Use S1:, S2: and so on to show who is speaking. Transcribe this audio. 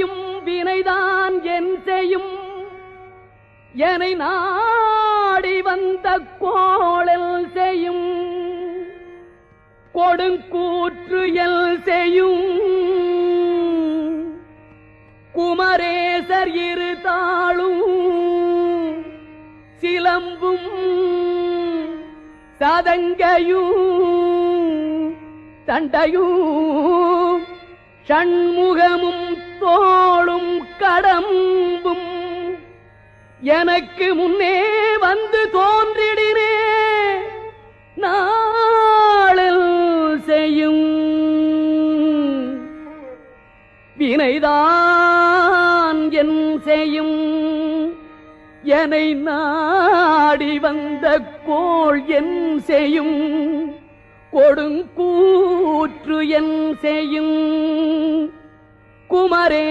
S1: செய்யும் வினைதான் என் செய்யும். என நாடி வந்த கோளல் செய்யும். கொடுங்கூற்று எல் செய்யும். குமரேசர் இரு தாளும் சிலம்பும் சதங்கையும் தண்டையும். ஷண்முகமும் தோளும் எனக்கு முன்னே வந்து தோன்றிடினே நாளில் செய்யும் வினைதான் என் செய்யும். என்னை நாடி வந்த கோள் என் செய்யும். கொடுங்கூற்று என் செய்யும்.